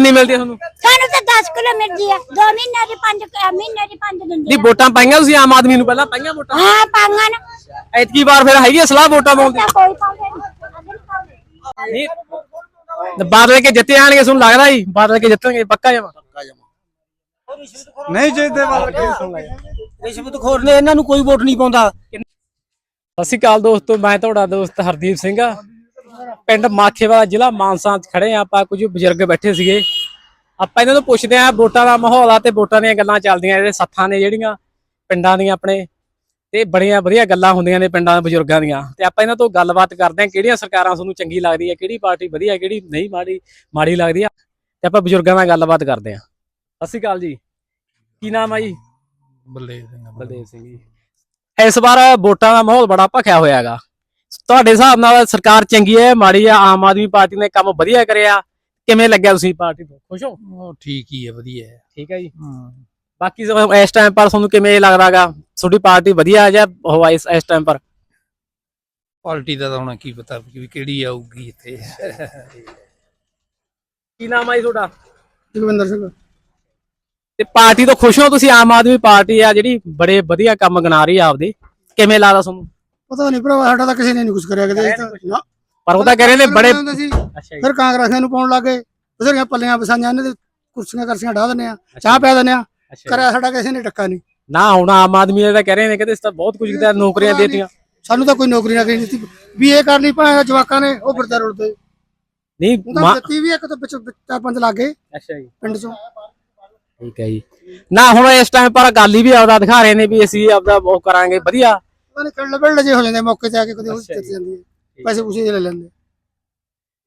ਨਹੀਂ ਮਿਲਦੀ ਤੁਹਾਨੂੰ? ਸਾਨੂੰ ਤਾਂ 10 ਕਿਲੋ ਮਿਲਦੀ ਆ। 2 ਮਹੀਨੇ ਦੀ 5 ਮਹੀਨੇ ਦੀ 5 ਦਿੰਦੇ ਨਹੀਂ ਵੋਟਾਂ ਪਾਈਆਂ ਤੁਸੀਂ ਆਮ ਆਦਮੀ ਨੂੰ ਪਹਿਲਾਂ? ਪਾਈਆਂ ਵੋਟਾਂ? ਹਾਂ ਪਾਂਗਾ ਨਾ। ਐਤਕੀ ਵਾਰ ਫਿਰ ਹੈਗੀ ਆ ਸਲਾਹ ਵੋਟਾਂ ਪਾਉਣ ਦੀ? ਤਾਂ ਕੋਈ ਪਾਉਂਦੇ ਨਹੀਂ। ਨਹੀਂ ਤੇ ਬਾਦਲ ਕੇ ਜਿੱਤੇ ਆਣਗੇ ਤੁਹਾਨੂੰ ਲੱਗਦਾ ਹੀ ਬਾਦਲ ਕੇ ਜਿੱਤਣਗੇ ਪੱਕਾ ਜਮਾ ਨਹੀਂ ਜਿੱਦੇ ਵਾਲ ਰਿਸ਼ਵਤਖੋਰ ਨੇ ਇਹਨਾਂ ਨੂੰ ਕੋਈ ਵੋਟ ਨਹੀਂ ਪਾਉਂਦਾ। ਸਤਿ ਸ਼੍ਰੀ ਅਕਾਲ ਦੋਸਤੋ ਮੈਂ ਤੁਹਾਡਾ ਦੋਸਤ ਹਰਦੀਪ ਸਿੰਘ ਆ। ਪਿੰਡ ਮਾਖੇਵਾਲਾ ਜ਼ਿਲ੍ਹਾ ਮਾਨਸਾ 'ਚ ਖੜੇ ਆ ਆਪਾਂ ਕੁਝ ਬਜ਼ੁਰਗ ਬੈਠੇ ਸੀਗੇ। ਆਪਾਂ ਇਹਨਾਂ ਤੋਂ ਪੁੱਛਦੇ ਆ ਵੋਟਾਂ ਦਾ ਮਾਹੌਲ ਆ ਤੇ ਵੋਟਾਂ ਦੀਆਂ ਗੱਲਾਂ ਚੱਲਦੀਆਂ ਇਹਦੇ ਸੱਥਾਂ ਨੇ ਜਿਹੜੀਆਂ ਪਿੰਡਾਂ ਦੀਆਂ ਆਪਣੇ ਤੇ ਬੜੀਆਂ ਵਧੀਆ ਗੱਲਾਂ ਹੁੰਦੀਆਂ ਨੇ ਪਿੰਡਾਂ ਦੇ ਬਜ਼ੁਰਗਾਂ ਦੀਆਂ। ਤੇ ਆਪਾਂ ਇਹਨਾਂ ਤੋਂ ਗੱਲਬਾਤ ਕਰਦੇ ਆ ਕਿਹੜੀਆਂ ਸਰਕਾਰਾਂ ਤੁਹਾਨੂੰ ਚੰਗੀ ਲੱਗਦੀ ਹੈ ਕਿਹੜੀ ਪਾਰਟੀ ਵਧੀਆ ਕਿਹੜੀ ਨਹੀਂ ਮਾੜੀ ਮਾੜੀ ਲੱਗਦੀ ਆ ਤੇ ਆਪਾਂ ਬਜ਼ੁਰਗਾਂ ਨਾਲ ਗੱਲਬਾਤ ਕਰਦੇ ਆ ਸਤਿ ਸ਼੍ਰੀ ਅਕਾਲ ਜੀ। ਕੀ ਨਾਮ ਆ ਜੀ? ਬੱਲੇ ਸਿੰਘ ਬਲਦੇਵ ਸਿੰਘ ਜੀ। ਇਸ ਵਾਰ ਵੋਟਾਂ ਦਾ ਮਾਹੌਲ ਬੜਾ ਭਖਿਆ ਹੋਇਆ ਹੈਗਾ ਤੁਹਾਡੇ ਹਿਸਾਬ ਨਾਲ ਸਰਕਾਰ ਚੰਗੀ ਹੈ ਮਾੜੀ ਆ ਆਮ ਆਦਮੀ ਪਾਰਟੀ ਨੇ ਕੰਮ ਵਧੀਆ ਕਰਿਆ ਕਿਵੇਂ ਲੱਗਿਆ ਤੁਸੀਂ ਪਾਰਟੀ ਤੋਂ? ਖੁਸ਼ ਹੋ? ਉਹ ਠੀਕ ਹੀ ਹੈ ਵਧੀਆ ਹੈ। ਠੀਕ ਹੈ ਜੀ। ਹਾਂ। ਬਾਕੀ ਇਸ ਟਾਈਮ ਪਰ ਤੁਹਾਨੂੰ ਕਿਵੇਂ ਲੱਗਦਾਗਾ ਤੁਹਾਡੀ ਪਾਰਟੀ ਵਧੀਆ ਹੈ ਜਾਂ ਉਹ ਇਸ ਇਸ ਟਾਈਮ ਪਰ? ਪਾਰਟੀ ਦਾ ਤਾਂ ਹੁਣ ਕੀ ਪਤਾ ਵੀ ਕਿਹੜੀ ਆਊਗੀ ਇੱਥੇ। ਕੀ ਨਾਮ ਹੈ ਜੀ ਤੁਹਾਡਾ? ਜਗਵਿੰਦਰ ਸਿੰਘ। ਤੇ ਪਾਰਟੀ ਤੋਂ ਖੁਸ਼ ਹੋ ਤੁਸੀਂ? ਆਮ ਆਦਮੀ ਪਾਰਟੀ ਆ ਜਿਹੜੀ ਬੜੇ ਵਧੀਆ ਕੰਮ ਗਣਾ ਰਹੀ ਆ ਆਪਦੇ। ਕਿਵੇਂ ਲੱਗਦਾ ਤੁਹਾਨੂੰ? ਪਤਾ ਨਹੀਂ ਭਰਾਵਾ ਸਾਡਾ ਤਾਂ ਕਿਸੇ ਨੇ ਨਹੀਂ ਕੁਝ ਕਰਿਆ ਤਾਂ ਨੀ ਨਾ। ਪਰ ਉਹ ਤਾਂ ਕਹਿ ਰਹੇ ਨੇ ਬੜੇ ਹੁੰਦੇ ਸੀ, ਅੱਛਾ ਜੀ। ਫਿਰ ਕਾਂਗਰਸੀਆਂ ਨੂੰ ਪਾਉਣ ਲੱਗੇ। ਬਜ਼ੁਰਗਾਂ ਪੱਲੀਆਂ ਵਸਾਈਆਂ ਇਹਨਾਂ ਦੇ ਕੁਰਸੀਆਂ ਕਰਸੀਆਂ ਢਾ ਦਿੰਦੇ ਆ। ਚਾਹ ਪਿਆ ਦਿੰਦੇ ਆ। ਅੱਛਾ ਜੀ। ਕਰਿਆ ਸਾਡਾ ਕਿਸੇ ਨੇ ਟੱਕਾ ਨਹੀਂ। ਨਾ ਹੁਣ ਆਮ ਆਦਮੀ ਤਾਂ ਕਹਿ ਰਹੇ ਨੇ ਕਹਿੰਦੇ ਇਸ ਤਾਂ ਬਹੁਤ ਕੁਝ ਕੀਤਾ ਨੌਕਰੀਆਂ ਦੇਤੀਆਂ। ਸਾਨੂੰ ਤਾਂ ਕੋਈ ਨੌਕਰੀ ਨਾ ਕਰੀ ਦਿੱਤੀ। ਵੀ ਇਹ ਕਰ ਲਈ ਭਾਵੇਂ ਜਵਾਕਾਂ ਨੇ ਉਹ ਫਿਰਦੇ ਰੁਲਦੇ। ਨਹੀਂ ਉਹ ਤਾਂ ਮਾ- ਦਿੱਤੀ ਵੀ ਇੱਕ ਤਾਂ ਵਿੱਚ ਚਾਰ ਪੰਜ ਲੱਗੇ ਅੱਛਾ ਜੀ। ਪਿੰਡ ਚੋਂ। ਠੀਕ ਹੈ ਜੀ। ਨਾ ਹੁਣ ਇਸ ਟਾਈਮ ਪਰ ਗੱਲ ਹੀ ਵੀ ਆਪਦਾ ਦਿਖਾ ਰਹੇ ਨੇ ਵੀ ਅਸੀਂ ਆਪਦਾ ਉਹ ਕਰਾਂਗੇ ਵਧੀਆ। ਉਹਨਾਂ ਨੇ ਕਿਹੜੇ ਲੱਭੜ ਲਜੇ ਹੋ ਜਾਂਦੇ ਮੌਕੇ ਤੇ ਆ ਕੇ ਕਦੇ ਉਹ ਜੀ। ਜਾਂਦੀ ਹੈ। ਪੈਸੇ ਪੂਸੇ ਲੈ ਲੈਂਦੇ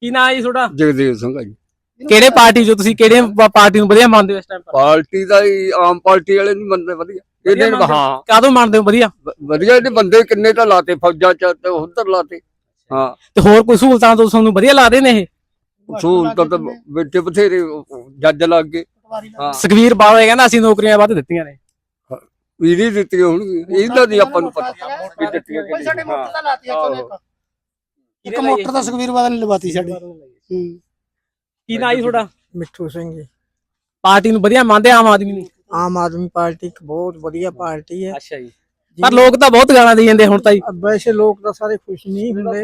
ਕੀ ਨਾਂ ਹੈ ਜੀ ਤੁਹਾਡਾ? ਜਗਦੇਵ ਸਿੰਘ ਆ ਜੀ। ਕਿਹੜੇ ਪਾਰਟੀ ਜੋ ਤੁਸੀਂ ਕਿਹੜੇ ਪਾਰਟੀ ਨੂੰ ਵਧੀਆ ਮੰਨਦੇ ਹੋ ਇਸ ਟਾਈਮ ਪਰ ਪਾਰਟੀ ਦਾ ਹੀ ਆਮ ਪਾਰਟੀ ਵਾਲੇ ਨਹੀਂ ਮੰਨਦੇ ਵਧੀਆ। ਇਹਦੇ ਮੰਨਦੇ ਹੋ? ਕਾਹਦੋਂ ਮੰਨਦੇ ਹੋ ਵਧੀਆ? ਵਧੀਆ ਇਹਦੇ ਬੰਦੇ ਕਿੰਨੇ ਤਾਂ ਲਾਤੇ ਫੌਜਾਂ ਚ ਤੇ ਉਧਰ ਲਾਤੇ। ਹਾਂ। ਤੇ ਹੋਰ ਕੋਈ ਸਹੂਲਤਾਂ ਤੋਂ ਤੁਹਾਨੂੰ ਵਧੀਆ ਲੱਗਦੇ ਨੇ ਇਹ? ਸਹੂਲਤਾਂ ਤਾਂ ਵਿੱਚ ਬਥੇਰੇ ਜੱਜ ਲੱਗ ਗਏ। ਹਾਂ ਸੁਖਵੀਰ ਬਾਦਲ ਕਹਿੰਦਾ ਅਸੀਂ ਨੌਕਰੀਆਂ ਵੱਧ ਦਿੱਤੀਆਂ ਨੇ। ਵੀਰੀ ਦਿੱਤੀਆਂ ਹੋਣਗੀਆਂ ਇਹਦਾ ਨਹੀਂ ਆਪਾਂ ਨੂੰ ਪਤਾ। ਕਿ ਦਿੱਤੀਆਂ ਕਿ ਸਾਡੇ। ਮੋਟਰ ਦਾ ਲਾਤੀ ਆ ਆਹੋ। ਇੱਕ ਇੱਕ ਮੋਟਰ ਦਾ ਸੁਖਵੀਰ ਬਾਦਲ ਨੇ ਲਵਾਤੀ ਸਾਡੇ। ਹੂੰ। ਕੀ ਨਾਂ ਤੁਹਾਡਾ? ਮਿੱਠੂ ਸਿੰਘ ਜੀ। ਪਾਰਟੀ ਨੂੰ ਵਧੀਆ ਮੰਨਦੇ ਆਮ ਆਦਮੀ ਨੂੰ? ਆਮ ਆਦਮੀ ਪਾਰਟੀ ਇੱਕ ਬਹੁਤ ਵਧੀਆ ਪਾਰਟੀ ਹੈ। ਅੱਛਾ ਜੀ। ਪਰ ਲੋਕ ਤਾਂ ਬਹੁਤ ਗਾਲਾਂ ਦੇ ਜਾਂਦੇ ਹੁਣ ਤਾਂ ਜੀ। ਅਬ ਵੈਸੇ ਲੋਕ ਤਾਂ ਸਾਰੇ ਖੁਸ਼ ਨਹੀਂ ਹੁੰਦੇ।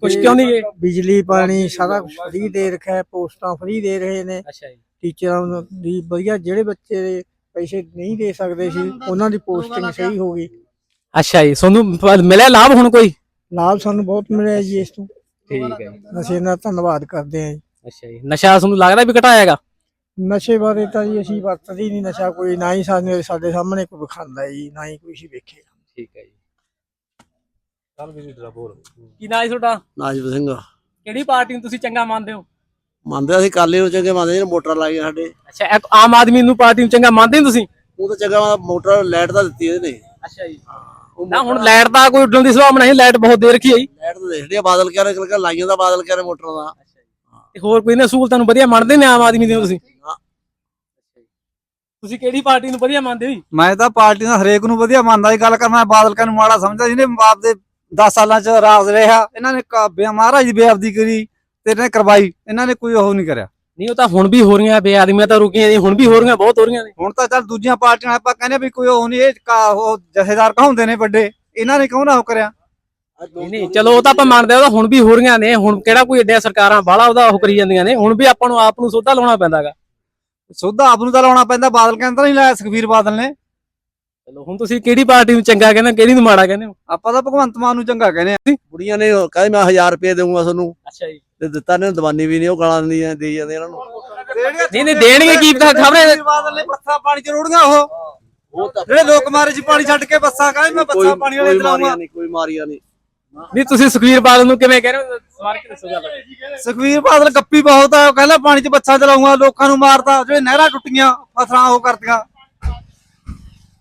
ਕੁਛ ਕਿਉਂ ਨਹੀਂ ਗਏ ਬਿਜਲੀ ਪਾਣੀ ਸਾਰਾ ਕੁਝ ਫ੍ਰੀ ਦੇ ਰੱਖਿਆ ਹੈ ਪੋਸਟਾਂ ਫ੍ਰੀ ਦੇ ਰਹੇ ਨੇ। ਅੱਛਾ ਜੀ। ਟੀਚਰਾਂ ਨੂੰ ਦੀ ਵਧੀਆ ਜਿਹੜੇ ਬੱਚੇ ਪੈਸੇ ਨਹੀਂ ਦੇ ਸਕਦੇ ਸੀ ਉਹਨਾਂ ਦੀ ਪੋਸਟਿੰਗ ਸਹੀ ਹੋ ਗਈ। ਅੱਛਾ ਜੀ ਤੁਹਾਨੂੰ ਪ- ਮਿਲਿਆ ਲਾਭ ਹੁਣ ਕੋਈ? ਲਾਭ ਸਾਨੂੰ ਬਹੁਤ ਮਿਲਿਆ ਜੀ ਇਸ ਤੋਂ। ਠੀਕ ਹੈ। ਅਸੀਂ ਇਹਨਾਂ ਦਾ ਧੰਨਵਾਦ ਕਰਦੇ ਹਾਂ ਜੀ। ਅੱਛਾ ਜੀ ਨਸ਼ਾ ਤੁਹਾਨੂੰ ਲੱਗਦਾ ਵੀ ਘਟਾਇਆਗਾ ਨਸ਼ੇ ਬਾਰੇ ਤਾਂ ਜੀ ਅਸੀਂ ਵਰਤਦੇ ਹੀ ਨਹੀਂ ਨਸ਼ਾ ਕੋਈ ਨਾ ਹੀ ਸਾਨੂੰ ਸਾਡੇ ਸਾਹਮਣੇ ਕੋਈ ਵਿਖਾਉਂਦਾ ਜੀ ਨਾ ਹੀ ਕੋਈ ਅਸੀਂ ਵੇਖੇ। ਠੀਕ ਹੈ ਜੀ। ਕੀ ਨਾਂ ਹੈ ਤੁਹਾਡਾ? ਨਾਜਬ ਸਿੰਘ ਕਿਹੜੀ ਪਾਰਟੀ ਨੂੰ ਤੁਸੀਂ ਚੰਗਾ ਮੰਨਦੇ ਹੋ? ਮੰਨਦੇ ਅਸੀਂ ਕਾਲੇ ਨੂੰ ਚੰਗੇ ਮੰਨਦੇ ਜਿਹੜੇ ਮੋਟਰ ਲਾਈਆਂ ਸਾਡੇ। ਅੱਛਾ ਇੱਕ ਆਮ ਆਦਮੀ ਨੂੰ ਪਾਰਟੀ ਨੂੰ ਚੰਗਾ ਮੰਨਦੇ ਹੋ ਤੁਸੀਂ? ਉਹ ਤਾਂ ਚੰਗਾ ਮੋਟਰ ਲਾਈਟ ਤਾਂ ਦਿੱਤੀ ਇਹਦੇ ਨੇ ਅੱਛਾ ਜੀ। ਨਾ ਹੁਣ ਲਾਈਟ ਦਾ ਕੋਈ ਉੱਡਣ ਦੀ ਸੰਭਾਵਨਾ ਨਹੀਂ ਲਾਈਟ ਬਹੁਤ ਦੇ ਰੱਖੀ ਹੈ ਜੀ। ਲਾਈਟ ਤਾਂ ਦੇਖਦੇ ਆ ਬਾਦਲ ਕਹਿ ਰਹੇ ਕਿ ਲਾਈਆਂ ਦਾ ਬਾਦਲ ਕਹਿ ਰਹੇ ਮੋਟਰ ਦਾ। ਤੇ ਹੋਰ ਕੋਈ ਨਾ ਸਹੂਲਤਾਂ ਨੂੰ ਵਧੀਆ ਮੰਨਦੇ ਨੇ ਆਮ ਆਦਮੀ ਦੇ ਤੁਸੀਂ? ਹਾਂ। ਤੁਸੀਂ ਕਿਹੜੀ ਪਾਰਟੀ ਨੂੰ ਵਧੀਆ ਮੰਨਦੇ ਹੋ ਜੀ? ਮੈਂ ਤਾਂ ਪਾਰਟੀ ਨਾਲ ਹਰੇਕ ਨੂੰ ਵਧੀਆ ਮੰਨਦਾ ਇਹ ਗੱਲ ਕਰਨਾ ਬਾਦਲ ਕਾ ਨੂੰ ਮਾੜਾ ਸਮਝਦਾ ਜਿਹਨੇ ਬਾਪ ਦੇ 10 ਸਾਲਾਂ ਚ ਰਾਜ ਰਿਹਾ ਇਹਨਾਂ ਨੇ ਮਹਾਰਾਜ ਦੀ ਬੇਅਬਦੀ ਕਰੀ। ਤੇ ਇਹਨਾਂ ਕਰਵਾਈ ਇਹਨਾਂ ਨੇ ਕੋਈ ਉਹ ਨਹੀਂ ਕਰਿਆ। ਨਹੀਂ ਉਹ ਤਾਂ ਹੁਣ ਵੀ ਹੋ ਰਹੀਆਂ ਬੇਆਦਮੀਆਂ ਤਾਂ ਰੁਕੀਆਂ ਨਹੀਂ ਹੁਣ ਵੀ ਹੋ ਰਹੀਆਂ ਬਹੁਤ ਹੋ ਰਹੀਆਂ ਨੇ। ਹੁਣ ਤਾਂ ਚੱਲ ਦੂਜੀਆਂ ਪਾਰਟੀਆਂ ਨਾਲ ਆਪਾਂ ਕਹਿੰਦੇ ਵੀ ਕੋਈ ਉਹ ਨਹੀਂ ਇਹ ਕਾ- ਉਹ ਜਥੇਦਾਰ ਕਹਾਉਂਦੇ ਨੇ ਵੱਡੇ? ਇਹਨਾਂ ਨੇ ਕਿਉਂ ਨਾ ਉਹ ਕਰਿਆ? ਨਹੀਂ ਨਹੀਂ ਚਲੋ ਉਹ ਤਾਂ ਆਪਾਂ ਮੰਨਦੇ ਆ ਉਹ ਤਾਂ ਹੁਣ ਵੀ ਹੋ ਰਹੀਆਂ ਨੇ ਹੁਣ ਕਿਹੜਾ ਕੋਈ ਏਡੀਆਂ ਸਰਕਾਰਾਂ ਬਾਹਲਾ ਉਹਦਾ ਉਹ ਕਰੀ ਜਾਂਦੀਆਂ ਨੇ ਹੁਣ ਵੀ ਆਪਾਂ ਨੂੰ ਆਪ ਨੂੰ ਸੋਧਾ ਲਾਉਣਾ ਪੈਂਦਾਗਾ। ਸੋਧਾ ਆਪ ਨੂੰ ਤਾਂ ਲਾਉਣਾ ਪੈਂਦਾ ਬਾਦਲ ਕਹਿੰਦਾ ਨਹੀਂ ਲਾਇਆ ਸੁਖਬੀਰ ਬਾਦਲ ਨੇ। ਚਲੋ ਹੁਣ ਤੁਸੀਂ ਕਿਹੜੀ ਪਾਰਟੀ ਨੂੰ ਚੰਗਾ ਕਹਿੰਦੇ ਹੋ, ਕਿਹੜੀ ਨੂੰ ਮਾੜਾ ਕਹਿੰਦੇ ਹੋ? ਆਪਾਂ ਤਾਂ ਭਗਵੰਤ ਮਾਨ ਨੂੰ ਚੰਗਾ ਕਹਿੰਦੇ ਆ ਬੁੜੀਆਂ ਨੇ ਕਹਿੰਦੇ ਮੈਂ 1000 ਰੁਪਏ ਦੇਵਾਂਗਾ ਤੁਹਾਨੂੰ। ਅੱਛਾ ਜੀ। ਤੇ ਦਿੱਤਾ ਨੇ ਦਵਾਨੀ ਵੀ ਨਹੀਂ ਉਹ ਗਾਲਾਂ ਦਿੰਦੀਆਂ ਦੇਈ ਜਾਂਦੇ ਇਹਨਾਂ ਨੂੰ। ਨਹੀਂ ਨਹੀਂ ਦੇਣਗੇ ਕੀ ਪਤਾ ਖਬਰੇ ਬਾਦਲ ਬੱਸਾਂ ਪਾਣੀ ਚ ਰੋੜੀਆਂ ਉਹ। ਉਹ ਤਾਂ ਜਿਹੜੇ ਲੋਕ ਮਾਰੇ ਚ ਪਾਣੀ ਛੱਡ ਕੇ ਬੱਸਾਂ ਕਹਿੰਦੇ ਮੈਂ ਬੱਸਾਂ ਪਾਣੀ ਵਾਲੇ ਚਲਾਉਂਗਾ ਮਾਰੀਆਂ ਨਹੀਂ ਕੋਈ ਮਾਰੀਆਂ ਨਹੀਂ। ਨਹੀਂ ਤੁਸੀਂ ਸੁਖਵੀਰ ਬਾਦਲ ਨੂੰ ਕਿਵੇਂ ਕਹਿ ਰਹੇ ਹੋ? ਮਾਰ ਕੇ ਦੱਸੋ ਗੱਲ ਸੁਖਵੀਰ ਬਾਦਲ ਗੱਪੀ ਬਹੁਤ ਆ ਉਹ ਕਹਿੰਦਾ ਪਾਣੀ 'ਚ ਬੱਚਾ ਚਲਾਉਂਗਾ ਲੋਕਾਂ ਨੂੰ ਮਾਰਦਾ ਜਿਹੜੇ ਨਹਿਰਾਂ ਟੁੱਟੀਆਂ ਫਸਲਾਂ ਉਹ ਕਰਦੀਆਂ।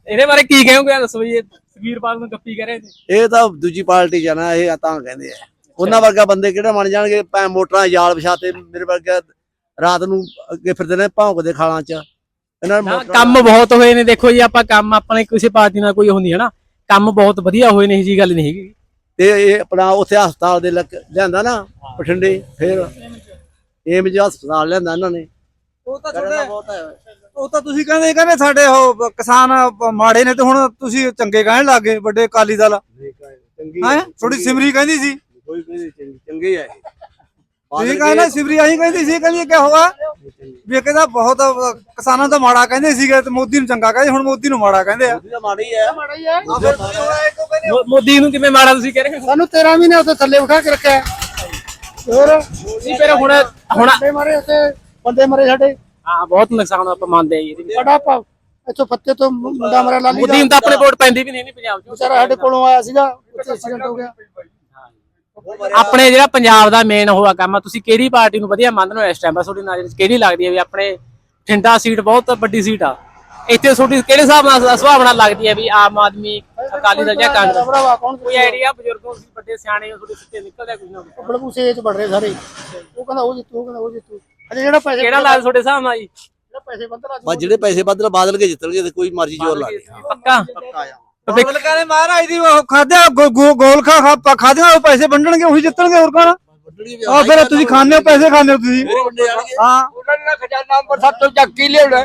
ਇਹਦੇ ਬਾਰੇ ਕੀ ਕਹੋਗੇ? ਦੱਸੋ ਜੀ ਸੁਖਵੀਰ ਬਾਦਲ ਨੂੰ ਗੱਪੀ ਕਹਿ ਰਹੇ ਨੇ ਇਹ ਤਾਂ ਦੂਜੀ ਪਾਰਟੀ ਜਾਣਾ ਇਹ ਤਾਂ ਕਹਿੰਦੇ ਆ। ਉਹਨਾਂ ਵਰਗਾ ਬੰਦੇ ਕਿਹੜੇ ਮੰਨ ਜਾਣਗੇ? ਭੈਣ ਮੋਟਰਾਂ ਜਾਲ ਵਿਛਾਤੇ ਮੇਰੇ ਵਰਗਾ ਰਾਤ ਨੂੰ ਅੱਗੇ ਫਿਰਦੇ ਨੇ ਭੌਂਕਦੇ ਖਾਲਾਂ 'ਚ। ਇਹਨਾਂ ਨੇ ਨਾ, ਮੋਟਰਾਂ- ਕੰਮ ਬਹੁਤ ਹੋਏ ਨੇ। ਦੇਖੋ ਜੀ ਆਪਾਂ ਕੰਮ ਆਪਣੇ ਕਿਸੇ ਪਾਰਟੀ ਨਾਲ ਕੋਈ ਹੁੰਦੀ ਹੈ ਨਾ ਕੰਮ ਬਹੁਤ ਵਧੀਆ ਹੋਏ ਨੇ ਇਹ ਜੀ ਗੱਲ ਨਹੀਂ ਹੈਗੀ। ਤੇ ਇਹ ਆਪਣਾ ਉੱਥੇ ਹਸਪਤਾਲ ਦੇ ਲੱਗ ਲਿਆਂਦਾ ਨਾ ਬਠਿੰਡੇ ਫਿਰ ਏਮਜ ਹਸਪਤਾਲ ਲਿਆਂਦਾ ਇਹਨਾਂ ਨੇ। ਉਹ ਤਾਂ ਉਹ ਤਾਂ ਤੁਸੀਂ ਕਹਿੰਦੇ ਕਹਿੰਦੇ ਸਾਡੇ ਉਹ ਕਿਸਾਨ ਮਾੜੇ ਨੇ ਤੇ ਹੁਣ ਤੁਸੀਂ ਚੰਗੇ ਕਹਿਣ ਲੱਗੇ ਵੱਡੇ ਅਕਾਲੀ ਦਲ। ਹੈ? ਥੋੜੀ ਸਿਮਰੀ ਕਹਿੰਦੀ ਸੀ। ਕੋਈ ਕੋਈ ਚੰਗੇ ਆ ਤੁਸੀਂ ਕਹਿੰਦੇ ਸਿਮਰੀ ਆਹੀ ਕਹਿੰਦੀ ਸੀ ਕਹਿੰਦੀ ਕਿ ਹੋਆ ਵੀ ਇਹ ਕਹਿੰਦਾ ਬਹੁਤ ਕਿਸਾਨਾਂ ਦਾ ਮਾੜਾ ਕਹਿੰਦੇ ਸੀਗੇ ਤੇ ਮੋਦੀ ਨੂੰ ਚੰਗਾ ਕਹਿੰਦੇ ਹੁਣ ਮੋਦੀ ਨੂੰ ਮਾੜਾ ਕਹਿੰਦੇ ਆ। ਉਹਦਾ ਮਾੜੀ ਤੁਸੀਂ? ਮੋ- ਮੋਦੀ ਨੂੰ ਕਿਵੇਂ ਮਾੜਾ ਤੁਸੀਂ ਕਹਿ ਰਹੇ ਹੋ? ਸਾਨੂੰ 13 ਮਹੀਨੇ ਉੱਤੇ ਥੱਲੇ ਉਠਾ ਕੇ ਰੱਖਿਆ। ਹੋਰ? ਨਹੀਂ ਫਿਰ ਹੁਣ ਹੁਣ ਬੰਦੇ ਮਰੇ ਉੱਤੇ ਬੰਦੇ ਮਰੇ ਸਾਡੇ। ਹਾਂ ਬਹੁਤ ਨੁਕਸਾਨ ਆਪਾਂ ਮੰਨਦੇ ਆ ਜੀ। ਇਹਦੇ ਵਿੱਚ। ਸਾਡਾ ਪ- ਇੱਥੋਂ ਫੱਤੇ ਤੋਂ ਮੁੰਡਾ ਮਰਿਆ ਲਾਲੀ ਮੋਦੀ ਨੂੰ ਤਾਂ ਆਪਣੇ ਵੋਟ ਪੈਂਦੀ ਵੀ ਨਹੀਂ ਨਹੀਂ ਪੰਜਾਬ 'ਚ। ਵਿਚਾਰਾ ਸਾਡੇ ਕੋਲੋਂ ਆਇਆ ਸੀਗਾ ਉੱਥੇ ਐਕਸੀਡੈਂਟ ਹੋ ਗਿਆ। ਆਪਣੇ ਜਿਹੜਾ ਪੰਜਾਬ ਦਾ ਮੇਨ ਹੋਆ ਕੰਮ ਆ ਤੁਸੀਂ ਕਿਹੜੀ ਪਾਰਟੀ ਨੂੰ ਵਧੀਆ ਮੰਨਦੇ ਹੋ ਇਸ ਟਾਈਮ ਬਸ ਤੁਹਾਡੀ ਨਜ਼ਰ 'ਚ ਕਿਹੜੀ ਲੱਗਦੀ ਹੈ ਵੀ ਆਪਣੇ ਠਿੰਡਾ ਸੀਟ ਬਹੁਤ ਵੱਡੀ ਸੀਟ ਆ। ਇੱਥੇ ਤੁਹਾਡੀ ਕਿਹੜੇ ਹਿਸਾਬ ਨਾਲ ਸੁਭਾਵਨਾ ਲੱਗਦੀ ਹੈ ਵੀ ਆਮ ਆਦਮੀ ਅਕਾਲੀ ਦਲ ਜਾਂ ਕਾਂਗਰਸ? ਕੋਈ ਆਈਡੀਆ ਬਜ਼ੁਰਗੋਂ ਤੁਸੀਂ ਵੱਡੇ ਸਿਆਣੇ ਹੋ ਤੁਹਾਡੇ ਸਿੱਟੇ ਨਿਕਲਦਾ ਕੁਝ ਨਾ ਕੁਛ। ਬੜਬੂਸੇ ਚ ਵੜ ਰਹੇ ਸਾਰੇ। ਉਹ ਕਹਿੰਦਾ ਉਹ ਜਿੱਤੂ ਉਹ ਕਹਿੰਦਾ ਉਹ ਜਿੱਤੂ। ਅਜੇ ਜਿਹੜਾ ਪੈਸੇ ਕਿਹੜਾ ਲੱਗਦਾ ਤੁਹਾਡੇ ਹਿਸਾਬ ਨਾਲ ਜੀ? ਜਿਹੜਾ ਪੈਸੇ ਵੱਧ ਲਾ ਬਸ ਜਿਹੜੇ ਪੈਸੇ ਬਦਲ ਬਾਦਲ ਕੇ ਜਿੱਤਣਗੇ ਤੇ ਕੋਈ ਮਰਜ਼ੀ ਜ਼ੋਰ ਲਾ ਦੇ ਪੱਕਾ? ਕਹਿੰਦੇ ਮਹਾਰਾਜ ਦੀ ਉਹ ਖਾਦਿਆ ਗੋਲ ਖਾ ਖਾ ਖਾਦਿਆ ਉਹ ਪੈਸੇ ਵੰਡਣਗੇ ਉਹੀ ਜਿੱਤਣਗੇ ਹੋਰ ਕੌਣ ਆ? ਫਿਰ ਤੁਸੀਂ ਖਾਣੇ ਹੋ ਪੈਸੇ ਖਾਣੇ ਹੋ ਤੁਸੀਂ। ਹਾਂ। ਉਹਨਾਂ ਨੇ ਖਜ਼ਾਨਾ ਅੰਮ੍ਰਿਤਸਰ ਤੋਂ ਚੱਕ ਹੀ ਲਿਆਉਣਾ।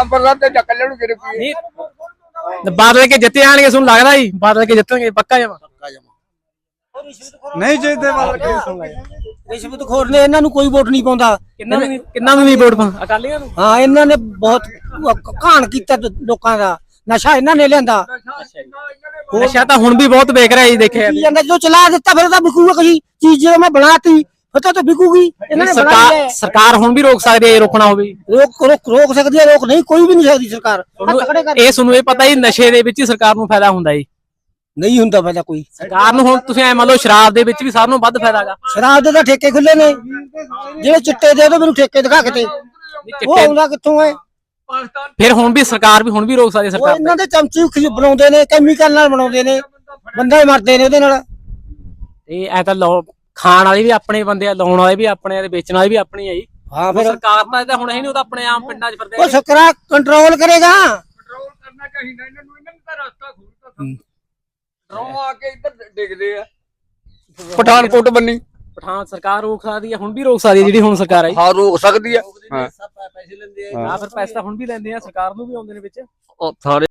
ਅੰਮ੍ਰਿਤਸਰ ਤੇ ਚੱਕ ਲਿਆਉਣਗੇ ਰੁਪਏ ਨਹੀਂ ਬਾਦਲ ਕੇ ਜਿੱਤੇ ਆਣਗੇ ਤੁਹਾਨੂੰ ਲੱਗਦਾ ਜੀ ਬਾਦਲ ਕੇ ਜਿੱਤਣਗੇ ਪੱਕਾ ਜਮਾ। ਨਹੀਂ ਜਿੱਦੇ ਬਾਦਲ ਕਹਿੰਦੇ ਰਿਸ਼ਵਤਖੋਰ ਨੇ ਇਹਨਾਂ ਨੂੰ ਕੋਈ ਵੋਟ ਨਹੀਂ ਪਾਉਂਦਾ। ਕਿੰਨਾ ਨੂੰ ਨਹੀਂ ਵੋਟ ਪਾ ਅਕਾਲੀਆਂ ਨੂੰ? ਹਾਂ ਇਹਨਾਂ ਨੇ ਬਹੁਤ ਘਾਣ ਕੀਤਾ ਲੋਕਾਂ ਦਾ। ਨਸ਼ਾ ਇਹਨਾਂ ਨੇ ਲਿਆਂਦਾ। ਨਸ਼ਾ ਤਾਂ ਹੁਣ ਵੀ ਬਹੁਤ ਵੇਖ ਰਿਹਾ ਜੀ ਦੇਖਿਆ ਕੀ ਜਾਂਦਾ ਜਦੋਂ ਚਲਾ ਦਿੱਤਾ ਫਿਰ ਤਾਂ ਵਿਕੂਗਾ ਕੋਈ ਚੀਜ਼ ਜਦੋਂ ਮੈਂ ਬਣਾਤੀ ਫਿਰ ਤਾਂ ਉਹ ਤਾਂ ਵਿਕੂਗੀ। ਇਹਨਾਂ ਨੇ ਬਣਾਈ ਸਰਕਾਰ ਹੈ। ਸਰਕਾਰ ਹੁਣ ਵੀ ਰੋਕ ਸਕਦੀ ਹੈ ਰੋਕਣਾ ਹੋਵੇ। ਰੋਕ ਰੋਕ ਰੋਕ ਸਕਦੀ ਹੈ ਰੋਕ ਨਹੀਂ ਕੋਈ ਵੀ ਨਹੀਂ ਸਕਦੀ ਸਰਕਾਰ। ਹੱਥ ਖੜੇ ਕਰ। ਇਹ ਤੁਹਾਨੂੰ ਇਹ ਪਤਾ ਹੀ ਨਸ਼ੇ ਦੇ ਵਿੱਚ ਹੀ ਸਰਕਾਰ ਨੂੰ ਫਾਇਦਾ ਹੁੰਦਾ ਜੀ। ਨਹੀਂ ਹੁੰਦਾ ਪਹਿਲਾਂ ਕੋਈ। ਸਰਕਾਰ ਨੂੰ ਹੁਣ ਤੁਸੀਂ ਐ ਮੰਨ ਲਓ ਸ਼ਰਾਬ ਦੇ ਵਿੱਚ ਵੀ ਸਾਰਿਆਂ ਨੂੰ ਵੱਧ ਫਾਇਦਾ ਹੈਗਾ ਸ਼ਰਾਬ ਦੇ ਤਾਂ ਠੇਕੇ ਖੁੱਲੇ ਨੇ। ਜਿਹੜੇ ਚਿੱਟੇ ਦੇ ਉਹ ਮੈਨੂੰ ਠੇਕੇ ਦਿਖਾ ਕੇ ਤੇ ਉਹ ਆਉਂਦਾ ਕਿੱਥੋਂ ਹੈ? ਫਿਰ ਹੁਣ ਵੀ ਸਰਕਾਰ ਵੀ ਹੁਣ ਵੀ ਰੋਕ ਸਕਦੀ ਹੈ ਉਹ ਸਰਕਾਰ ਇਹਨਾਂ ਦੇ ਚਮਚੀ ਬਣਾਉਂਦੇ ਨੇ ਕੈਮੀਕਲ ਨਾਲ ਬਣਾਉਂਦੇ ਨੇ ਬੰਦਾ ਹੀ ਮਰਦੇ ਨੇ ਉਹਦੇ ਨਾਲ। ਇਹ ਐ ਤਾਂ ਲਓ ਖਾਣ ਵਾਲੇ ਵੀ ਆਪਣੇ ਬੰਦੇ ਆ ਲਾਉਣ ਵਾਲੇ ਵੀ ਆਪਣੇ ਆ ਤੇ ਵੇਚਣ ਵਾਲੇ ਵੀ ਆਪਣੇ ਆ ਜੀ। ਹਾਂ ਫਿਰ। ਸਰਕਾਰ ਤਾਂ ਇਹਦਾ ਹੁਣ ਹੈ ਨਹੀਂ ਉਹ ਤਾਂ ਆਪਣੇ ਆਮ ਪਿੰਡਾਂ 'ਚ ਫਿਰਦੇ ਉਹ ਸਕਰਾ ਕੰਟਰੋਲ ਕਰੇਗਾ। ਕੰਟਰੋਲ ਕਰਨਾ ਚਾਹੀਦਾ ਇਹਨਾਂ ਨੂੰ ਇਹਨਾਂ ਨੂੰ ਤਾਂ ਰਸਤਾ ਖੋਲਤਾ ਸਭ ਡਰੋਂ ਆ ਕੇ ਇੱਧਰ ਡਿੱਗਦੇ ਆ। ਪਠਾਨਕੋਟ ਬੰਨੀ। ਪਠਾਨ ਸਰਕਾਰ ਰੋਕ ਸਕਦੀ ਹੈ ਹੁਣ ਵੀ ਰੋਕ ਸਕਦੀ ਹੈ ਜਿਹੜੀ ਹੁਣ ਸਰਕਾਰ ਆਈ। ਹਾਂ ਰੋਕ ਸਕਦੀ ਆ। ਹਾਂ। ਪੈਸੇ ਲੈਂਦੇ ਆ ਆ ਫਿਰ ਪੈਸੇ ਤਾਂ ਹੁਣ ਵੀ ਲੈਂਦੇ ਆ ਸਰਕਾਰ ਨੂੰ ਵੀ ਆਉਂਦੇ ਨੇ ਵਿੱਚ। ਉਹ ਸਾਰੇ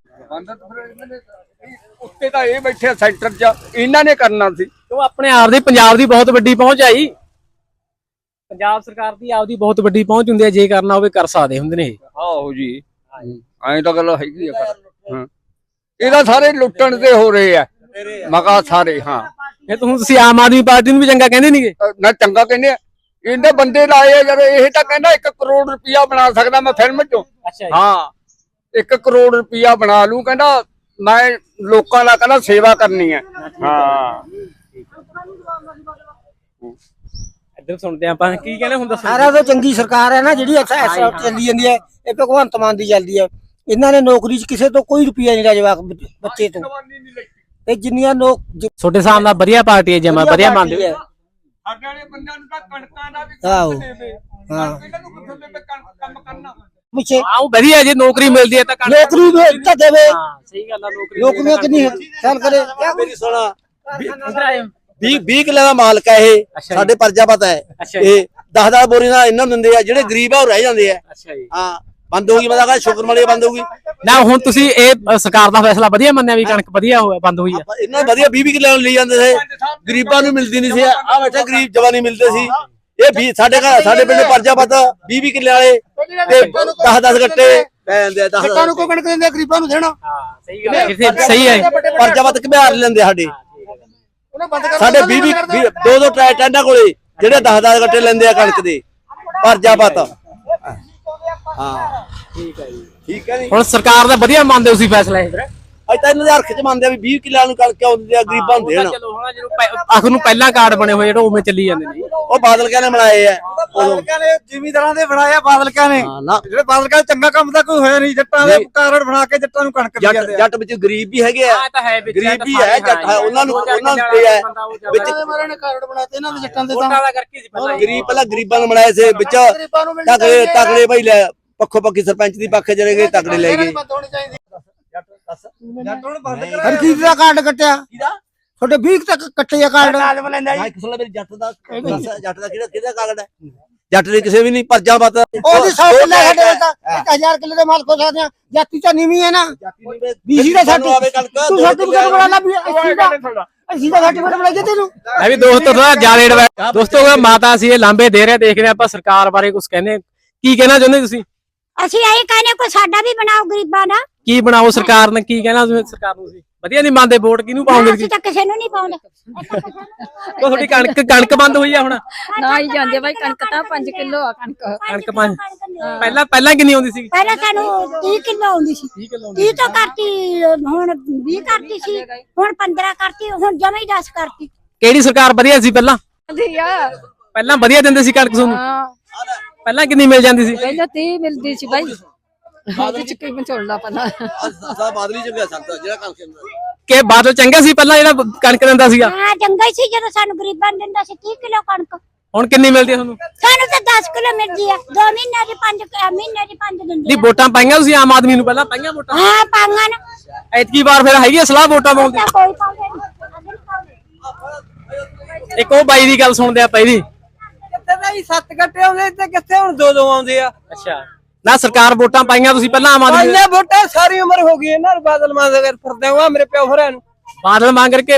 ਉੱਤੇ ਤਾਂ ਇਹ ਬੈਠੇ ਆ ਸੈਂਟਰ 'ਚ ਇਹਨਾਂ ਨੇ ਕਰਨਾ ਸੀ। ਉਹ ਆਪਣੇ ਆਪ ਦੀ ਪੰਜਾਬ ਦੀ ਬਹੁਤ ਵੱਡੀ ਪਹੁੰਚ ਆਈ ਪੰਜਾਬ ਸਰਕਾਰ ਦੀ ਆਪਦੀ ਬਹੁਤ ਵੱਡੀ ਪਹੁੰਚ ਹੁੰਦੀ ਹੈ ਜੇ ਕਰਨਾ ਹੋਵੇ ਕਰ ਸਕਦੇ ਹੁੰਦੇ ਨੇ ਇਹ। ਆਹੋ ਜੀ। ਐਂ ਤਾਂ ਗੱਲ ਹੈਗੀ ਆ ਹਾਂ। ਇਹਦਾ ਸਾਰੇ ਲੁੱਟਣ ਤੇ ਹੋ ਰਹੇ ਆ। ਮਗਾ ਸਾਰੇ ਹਾਂ। ਇਹ ਤੁਸੀਂ ਆਮ ਆਦਮੀ ਪਾਰਟੀ ਨੂੰ ਵੀ ਚੰਗਾ ਕਹਿੰਦੇ ਨਹੀਂਗੇ ਨਾ ਚੰਗਾ ਕਹਿੰਦੇ ਆ। ਇਹਦੇ ਬੰਦੇ ਲਾਏ ਆ ਯਾਰ ਇਹ ਤਾਂ ਕਹਿੰਦਾ 1 ਕਰੋੜ ਰੁਪਇਆ ਬਣਾ ਸਕਦਾ ਮੈਂ ਫਿਲਮ ਚੋਂ। ਅੱਛਾ ਹਾਂ 1 ਕਰੋੜ ਰੁਪਇਆ ਬਣਾ ਲੂੰ ਕਹਿੰਦਾ ਮੈਂ ਲੋਕਾਂ ਦਾ ਕਹਿੰਦਾ ਸੇਵਾ ਕਰਨੀ ਹੈ। ਹਾਂ। ਇੱਧਰ ਸੁਣਦੇ ਆਪਾਂ ਕੀ ਕਹਿੰਦੇ ਹੁਣ ਦੱਸੋ। ਸਾਰਾ ਤੋਂ ਚੰਗੀ ਸਰਕਾਰ ਹੈ ਨਾ ਜਿਹੜੀ ਐਸਾ ਐਸਾ ਚੱਲੀ ਜਾਂਦੀ ਹੈ ਇਹ ਭਗਵੰਤ ਮਾਨ ਦੀ ਚੱਲਦੀ ਹੈ। ਇਹਨਾਂ ਨੇ ਨੌਕਰੀ 'ਚ ਕਿਸੇ ਤੋਂ ਕੋਈ ਰੁਪਿਆ ਨਹੀਂ ਲਿਆ ਜਵਾਕ ਬੱਚ- ਤੋਂ। ਤੇ ਜਿੰਨੀਆਂ ਜ- ਤੁਹਾਡੇ ਹਿਸਾਬ ਨਾਲ ਵਧੀਆ ਪਾਰਟੀ ਹੈ ਜਮਾ ਵਧੀਆ ਮੰਨਦੇ। ਸਾਡੇ ਵਾਲੇ ਬੰਦਿਆਂ ਨੂੰ ਤਾਂ ਕਣਕਾਂ ਦਾ ਵੀ ਆਹੋ। ਦੇਵੇ। ਹਾਂ। ਇਹਨਾਂ ਨੂੰ ਕਿੱਥੋਂ ਦੇਵੇ ਕਣਕ ਕੰਮ ਕਰਨਾ? ਪਿੱਛੇ ਆਹ ਉਹ ਵਧੀਆ ਜੇ ਨੌਕਰੀ ਮਿਲਦੀ ਹੈ ਤਾਂ ਕਰ- ਨੌਕਰੀ ਵੀ ਤਾਂ ਦੇਵੇ। ਹਾਂ ਸਹੀ ਗੱਲ ਆ ਨੌਕਰੀ ਨੌਕਰੀਆਂ ਕਿੰਨੀ ਖਿਆਲ ਕਰੇ। ਮੇਰੀ ਸੁਣਾ। ਇੱਧਰ ਆਇਓ 20 20 ਕਿੱਲੇ ਦਾ ਮਾਲਕ ਹੈ ਇਹ। ਅੱਛਾ ਜੀ। ਸਾਡੇ ਪਰਜਾ ਪਤਾ ਹੈ। ਅੱਛਾ ਜੀ। ਇਹ 10 10 ਬੋਰੀ ਨਾਲ ਇਹਨਾਂ ਨੂੰ ਦਿੰਦੇ ਆ ਜਿਹੜੇ ਗਰੀਬ ਆ ਉਹ ਰਹਿ ਜਾਂਦੇ ਆ। ਜੀ। ਹਾਂ। ਬੰਦ ਹੋ ਗਈ ਮੈਂ ਤਾਂ ਕਹਿੰਦਾ ਸ਼ੁਕਰ ਮਲੇ ਬੰਦ ਹੋ ਗਈ ਨਾ ਹੁਣ ਤੁਸੀਂ ਇਹ ਅ, ਸਰਕਾਰ ਦਾ ਫੈਸਲਾ ਵਧੀਆ ਮੰਨਿਆ ਵੀ ਕਣਕ ਵਧੀਆ ਹੋਇਆ ਬੰਦ ਹੋਈ ਆ। ਇਹਨਾਂ ਨੂੰ ਵਧੀਆ 20 20 ਕਿੱਲੇ ਲਈ ਜਾਂਦੇ ਸੀ। ਗਰੀਬਾਂ ਨੂੰ ਮਿਲਦੀ ਨਹੀਂ ਸੀ। ਆ ਬੈਠਾ ਗਰੀਬ ਜਵਾਨੀ ਮਿਲਦੇ ਸੀ। ਇਹ ਵੀ ਸਾਡੇ ਘਰ ਸਾਡੇ ਪਿੰਡ ਪਰਜਾ ਪਤਾ 20 20 ਕਿੱਲੇ ਵਾਲੇ ਤੇ 10 10 ਗੱਟੇ ਪੈ ਜਾਂਦੇ ਆ 10 ਜੱਟਾਂ ਨੂੰ ਕੋ ਕਣਕ ਦਿੰਦੇ ਆ, ਗਰੀਬਾਂ ਨੂੰ ਦੇਣਾ। ਹਾਂ ਸਹੀ ਗੱਲ ਹੈ ਕਿਥੇ ਸਹੀ ਹੈ ਪਰਜਾ ਪਤ ਘਬਿਆਰ ਲੈਂਦੇ ਸਾਡੇ? ਉਹਨੇ ਬੰਦ ਕਰ ਸਾਡੇ 20 20 ਦੋ ਦੋ ਟਰੈ ਟੈਂਡਾ ਕੋਲੇ ਜਿਹੜੇ 10 10 ਗੱਟੇ ਲੈਂਦੇ ਆ ਕਣਕ ਦੇ। ਪਰਜਾ ਪਤ ਹਾਂ। ਠੀਕ ਹੈ ਜੀ। ਠੀਕ ਹੈ ਜੀ ਹੁਣ ਸਰਕਾਰ ਦਾ ਵਧੀਆ ਮੰਨਦੇ ਤੁਸੀਂ ਫੈਸਲਾ ਇਹ? ਅੱਜ ਤਾਂ ਇਹਨਾਂ ਦੇ ਹਰਖ ਚ ਮੰਨਦੇ ਆ ਵੀ 20 ਕਿੱਲਿਆਂ ਨੂੰ ਕਣਕ ਆਉਂਦੀ ਆ ਗਰੀਬਾਂ ਨੂੰ ਦੇਣ। ਚਲੋ ਹੁਣ ਜਦੋਂ ਆਖਰ ਨੂੰ ਪਹਿਲਾਂ ਕਾਰਡ ਬਣੇ ਹੋਏ ਜਿਹੜੇ ਉਵੇਂ ਚੱਲੀ ਜਾਂਦੇ ਨੇ। ਉਹ ਬਾਦਲ ਕਹਿੰਦੇ ਬਣਾਏ ਆ। ਬਾਦਲ ਕਹਿੰਦੇ ਜ਼ਿਮੀਂਦਾਰਾਂ ਦੇ ਬਣਾਇਆ ਬਾਦਲ ਕਹਿੰਦੇ ਹਾਂ, ਨਾ। ਜਿਹੜੇ ਬਾਦਲ ਕਹਿੰਦੇ ਚੰਗਾ ਕੰਮ ਤਾਂ ਕੋਈ ਹੋਇਆ ਨਹੀਂ ਜੱਟਾਂ ਦੇ ਕਾਰਡ ਬਣਾ ਕੇ ਜੱਟਾਂ ਨੂੰ ਕਣਕ ਦੇ ਜੱਟ ਜਾਂਦੇ ਆ। ਜੱਟ ਵਿੱਚ ਗਰੀਬ ਵੀ ਹੈਗੇ ਆ। ਆ ਤਾਂ ਹੈ ਵਿੱਚ ਗਰੀਬ ਵੀ ਹੈ ਜੱਟ ਹੈ ਉਹਨਾਂ ਨੂੰ ਉਹਨਾਂ ਨੂੰ ਤੇ ਹੈ। ਵਿੱਚ ਦੇ ਮਾਰੇ ਨੇ ਕਾਰਡ ਬਣਾਤੇ ਇਹਨਾਂ ਦੇ ਜੱਟਾਂ ਦੇ ਤਾਂ ਦਾ ਗਰੀਬ ਪਹਿਲਾਂ ਗਰੀਬਾਂ ਨੂੰ ਬਣਾਏ ਸੀ ਵਿੱਚ ਨੂੰ ਤਗੜੇ ਤਗੜੇ ਬਈ ਲੈ ਪੱਖੋ ਪੱਖੀ ਸਰਪੰਚ ਦੀ ਪੱਖ ਜਿਹੜੇ ਗਏ ਤਗੜੇ ਲੈ ਗਏ। ਬੰਦ ਹੋਣੀ ਚਾਹੀਦੀ ਜੱਟ ਹੁਣ ਬੰਦ ਹਰ ਚੀਜ਼ ਦਾ ਕਾਰਡ। ਕੱਟਿਆ ਤੁਹਾਡੇ 20 ਤੱਕ ਕੱਟੇ ਆ ਕਾਰਡ ਮੇਰੀ ਜੱਟ ਦਾ ਜੱਟ ਦਾ ਕਿਹੜਾ ਕਿਹਦਾ ਹੈ? ਜੱਟ ਦੇ ਕਿਸੇ ਵੀ ਨਹੀਂ ਪਰਜਾ ਬਤ ਉਹਦੀ 100 ਕਿੱਲੇ ਸਾਡੇ ਤਾਂ 1000 ਕਿੱਲੇ ਦੇ ਮਾਲਕ ਹੋ ਸਕਦੇ ਆ ਜਾਤੀ ਤਾਂ ਨੀਵੀਂ ਹੈ ਨਾ। ਬੀਸੀ ਦਾ ਕਣਕ ਤੂੰ ਸਰਟੀਫਿਕੇਟ ਬਣਾ ਲਾ ਵੀ ਅਸੀਂ ਦਾ ਅਸੀਂ ਦਾ ਸਰਟੀਫਿਕੇਟ ਬਣਾ ਕੇ ਤੈਨੂੰ। ਮੈਂ ਵੀ ਦੋਸਤੋ ਥੋੜਾ ਜ਼ਿਆਦਾ ਦੋਸਤੋ ਮਾਤਾ ਸੀ ਇਹ ਲਾਂਬੇ ਦੇ ਰਹੇ ਦੇਖਦੇ ਹਾਂ ਆਪਾਂ ਸਰਕਾਰ ਬਾਰੇ ਕੁਝ ਕਹਿੰਦੇ ਕੀ ਕਹਿਣਾ ਚਾਹੁੰਦੇ ਤੁਸੀਂ? ਅਸੀਂ ਇਹ ਕਹਿੰਦੇ ਕੋਈ ਸਾਡਾ ਵੀ ਬਣਾਓ ਗਰੀਬਾਂ ਦਾ। ਕੀ ਬਣਾਓ ਸਰਕਾਰ ਨੇ ਕੀ ਕਹਿਣਾ ਤੁਸੀਂ ਸਰਕਾਰ ਨੂੰ ਤੁਸੀਂ? ਵਧੀਆ ਨਹੀਂ ਮੰਨਦੇ ਵੋਟ ਕਿਹਨੂੰ ਪਾਉਂਗੇ ਅਸੀਂ ਤਾਂ ਕਿਸੇ ਨੂੰ ਨਹੀਂ ਪਾਉਂਦੇ। ਉਹ ਤੁਹਾਡੀ ਕਣਕ ਕਣਕ ਬੰਦ ਹੋਈ ਆ ਹੁਣ। ਨਾ ਹੀ ਜਾਂਦੇ ਬਾਈ ਕਣਕ ਤਾਂ 5 ਕਿਲੋ ਆ ਕਣਕ। ਕਣਕ ਪੰਜ। ਪਹਿਲਾਂ ਪਹਿਲਾਂ ਕਿੰਨੀ ਆਉਂਦੀ ਸੀ? ਪਹਿਲਾਂ ਸਾਨੂੰ 30 ਕਿਲੋ ਆਉਂਦੀ ਸੀ। 30 ਤੋਂ ਕਰਤੀ ਹੁਣ 20 ਕਰਤੀ ਸੀ ਹੁਣ 15 ਕਰਤੀ ਹੁਣ ਜਮੇ ਹੀ 10 ਕਰਤੀ। ਕਿਹੜੀ ਸਰਕਾਰ ਵਧੀਆ ਸੀ ਪਹਿਲਾਂ? ਪਹਿਲਾਂ ਵਧੀਆ ਦਿੰਦੇ ਸੀ ਕਣਕ ਤੁਹਾਨੂੰ? ਹਾਂ। ਪਹਿਲਾਂ ਕਿੰਨੀ ਮਿਲ ਜਾਂਦੀ ਸੀ? ਪਹਿਲਾਂ 30 ਮਿਲਦੀ ਸੀ ਬਾਈ। ਉਹਦੇ ਚ ਕੀ ਮਚੋੜਨਾ ਪਹਿਲਾਂ? ਸਾ ਬਾਦਲੀ ਚ ਗਿਆ ਸੰਤ ਜਿਹੜਾ ਕਣਕ ਹੁੰਦਾ। ਕਿ ਬਾਦਲ ਚੰਗਾ ਸੀ ਪਹਿਲਾਂ ਜਿਹੜਾ ਕਣਕ ਦਿੰਦਾ ਸੀਗਾ? ਹਾਂ ਚੰਗਾ ਹੀ ਸੀ ਜਦੋਂ ਸਾਨੂੰ ਗਰੀਬਾਂ ਨੂੰ ਦਿੰਦਾ ਸੀ 30 ਕਿਲੋ ਕਣਕ। ਹੁਣ ਕਿੰਨੀ ਮਿਲਦੀ ਆ ਤੁਹਾਨੂੰ? ਸਾਨੂੰ ਤਾਂ 10 ਕਿਲੋ ਮਿਲਦੀ ਆ। 2 ਮਹੀਨਿਆਂ ਦੀ 5 ਮਹੀਨਿਆਂ ਦੀ 5 ਦਿੰਦੇ ਨਹੀਂ ਵੋਟਾਂ ਪਾਈਆਂ ਤੁਸੀਂ ਆਮ ਆਦਮੀ ਨੂੰ ਪਹਿਲਾਂ? ਪਾਈਆਂ ਵੋਟਾਂ? ਹਾਂ ਪਾਂਗਾ ਨਾ। ਐਤਕੀ ਵਾਰ ਫਿਰ ਹੈਗੀ ਆ ਸਲਾਹ ਵੋਟਾਂ ਪਾਉਣ ਦੀ? ਤਾਂ ਕੋਈ ਪਾਉਂਦੇ ਨਹੀਂ। ਇੱਕ ਉਹ ਬਾਈ ਦੀ ਗੱਲ ਸੁਣਦੇ ਆ ਕਿੱਥੇ ਬਾਈ ਸੱਤ ਗੱਟੇ ਆਉਂਦੇ ਤੇ ਕਿੱਥੇ ਹੁਣ ਦੋ ਦੋ ਆਉਂਦੇ ਆ? ਅੱਛਾ। ਨਾ ਸਰਕਾਰ ਵੋਟਾਂ ਪਾਈਆਂ ਤੁਸੀਂ ਪਹਿਲਾਂ ਆਮ ਆਦਮੀ ਇੰਨੇ ਵੋਟਾਂ ਸਾਰੀ ਉਮਰ ਹੋ ਗਈ ਇਹਨਾਂ ਨੂੰ ਬਾਦਲ ਮਾਂ ਦੇ ਫਿਰਦੇ ਹਾਂ ਮੇਰੇ ਪਿਓ ਹੋਰਾਂ ਨੂੰ। ਬਾਦਲ ਮੰਗ ਕਰਕੇ